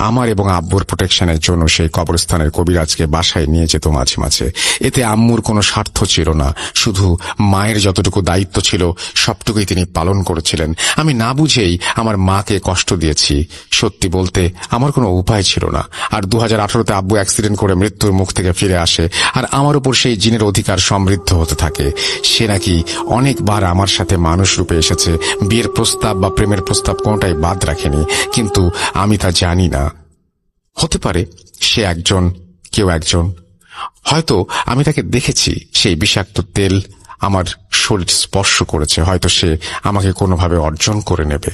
আমার এবং আব্বুর প্রোটেকশনের জন্য সেই কবরস্থানের কবিরাজকে বাসায় নিয়ে যেত মাঝে মাঝে। এতে আম্মুর কোনো স্বার্থ ছিল না। শুধু মায়ের যতটুকু দায়িত্ব ছিল, সবটুকুই তিনি পালন করেছিলেন। আমি না বুঝেই আমার মাকে কষ্ট দিয়েছি। সত্যি বলতে, আমার কোনো উপায় ছিল না। আর দু হাজার আঠারোতে আব্বু অ্যাক্সিডেন্ট করে মৃত্যুর মুখ থেকে ফিরে আসে, আর আমার উপর সেই জিনের অধিকার সমৃদ্ধ হতে থাকে। সে নাকি অনেকবার আমার সাথে মানুষ রূপে এসেছে। বিয়ের প্রস্তাব বা প্রেমের প্রস্তাব কোনটাই বাদ রাখেনি। কিন্তু আমি তা জানি না। হতে পারে সে একজন, কেউ একজন। হয়তো আমি তাকে দেখেছি, সেই বিষাক্ত তেল আমার শরীর স্পর্শ করেছে, হয়তো সে আমাকে কোনোভাবে অর্জন করে নেবে।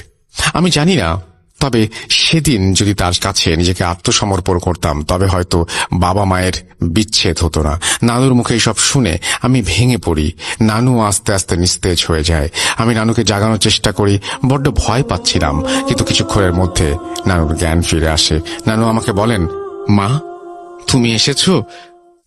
আমি জানি না তবে সেদিন যদি তার কাছে নিজেকে আত্মসমর্পণ করতাম, তবে হয়তো বাবা মায়ের বিচ্ছেদ হতো না। নানুর মুখে সব শুনে আমি ভেঙে পড়ি। নানু আস্তে আস্তে নিস্তেজ হয়ে যায়। আমি নানুকে জাগানোর চেষ্টা করি, বড্ড ভয় পাচ্ছিলাম। কিন্তু কিছুক্ষণের মধ্যে নানুর জ্ঞান ফিরে আসে। নানু আমাকে বলেন, মা, তুমি এসেছ?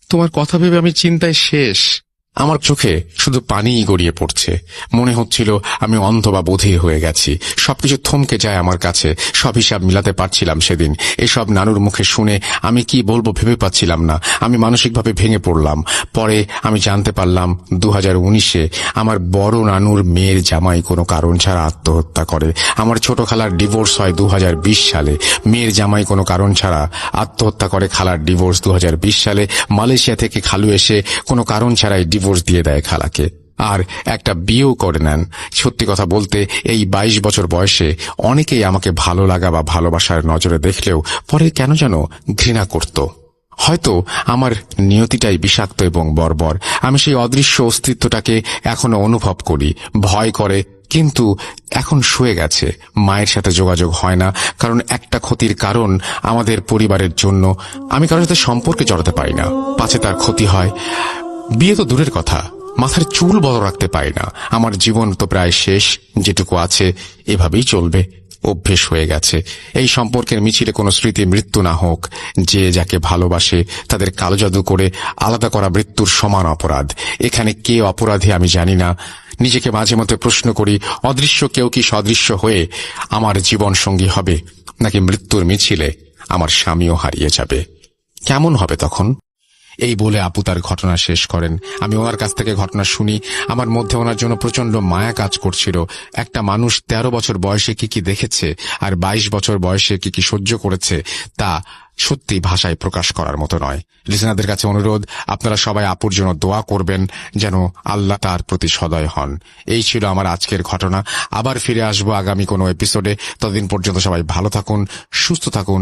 তোমার কথা ভেবে আমি চিন্তায় শেষ। আমার চোখে শুধু পানিই গড়িয়ে পড়ছে। মনে হচ্ছিল আমি অন্ধ বা বধির হয়ে গেছি। সবকিছু থমকে যায় আমার কাছে। সব হিসাব মিলাতে পারছিলাম সেদিন। এসব নানুর মুখে শুনে আমি কি বলব ভেবে পাচ্ছিলাম না। আমি মানসিকভাবে ভেঙে পড়লাম। পরে আমি জানতে পারলাম দু উনিশে আমার বড় নানুর মেয়ের জামাই কোনো কারণ ছাড়া আত্মহত্যা করে। আমার ছোট খালার ডিভোর্স হয় দু হাজার বিশ সালে। মেয়ের জামাই কোনো কারণ ছাড়া আত্মহত্যা করে। খালার ডিভোর্স দু হাজার বিশ সালে। মালয়েশিয়া থেকে খালু এসে কোনো কারণ ছাড়াই ডিভোর্স দিয়ে দেয় খালাকে। আর একটা বিয়েও করে নেন। সত্যি কথা বলতে, এই বাইশ বছর বয়সে অনেকেই আমাকে ভালো লাগা বা ভালোবাসার নজরে দেখলেও পরে কেন যেন ঘৃণা করত। হয়তো আমার নিয়তিটাই বিষাক্ত এবং বর্বর। আমি সেই অদৃশ্য অস্তিত্বটাকে এখনও অনুভব করি, ভয় করে, কিন্তু এখন শুয়ে গেছে। মায়ের সাথে যোগাযোগ হয় না, কারণ একটা ক্ষতির কারণ আমাদের পরিবারের জন্য আমি কারোর সাথে সম্পর্কে জড়াতে পারি না। পাছে তার ক্ষতি হয় বিয়ে তো দূরের কথা। মাথার চুল বড় রাখতে পারি না। আমার জীবন তো প্রায় শেষ। যেটুকু আছে, এভাবেই চলবে। অভ্যেস হয়ে গেছে। এই সম্পর্কের মিছিলে কোনো স্মৃতি মৃত্যু না হোক। যে যাকে ভালোবাসে, তাদের কালো জাদু করে আলাদা করা মৃত্যুর সমান অপরাধ। এখানে কে অপরাধী আমি জানি না। নিজেকে মাঝে মধ্যে প্রশ্ন করি, অদৃশ্য কেউ কি সদৃশ্য হয়ে আমার জীবন সঙ্গী হবে? নাকি মৃত্যুর মিছিলে আমার স্বামীও হারিয়ে যাবে? কেমন হবে তখন? এই বলে আপু তার ঘটনা শেষ করেন। আমি ওনার কাছ থেকে ঘটনা শুনি। আমার মধ্যে ওনার জন্য প্রচণ্ড মায়া কাজ করছিল। একটা মানুষ ১৩ বছর বয়সে কি কি দেখেছে আর ২২ বছর বয়সে কি কি সহ্য করেছে, তা সত্যি ভাষায় প্রকাশ করার মতো নয়। লিসেনারদের কাছে অনুরোধ, আপনারা সবাই আপুর জন্য দোয়া করবেন যেন আল্লাহ তার প্রতি সদয় হন। এই ছিল আমার আজকের ঘটনা। আবার ফিরে আসব আগামী কোনো এপিসোডে ততদিন পর্যন্ত সবাই ভালো থাকুন, সুস্থ থাকুন।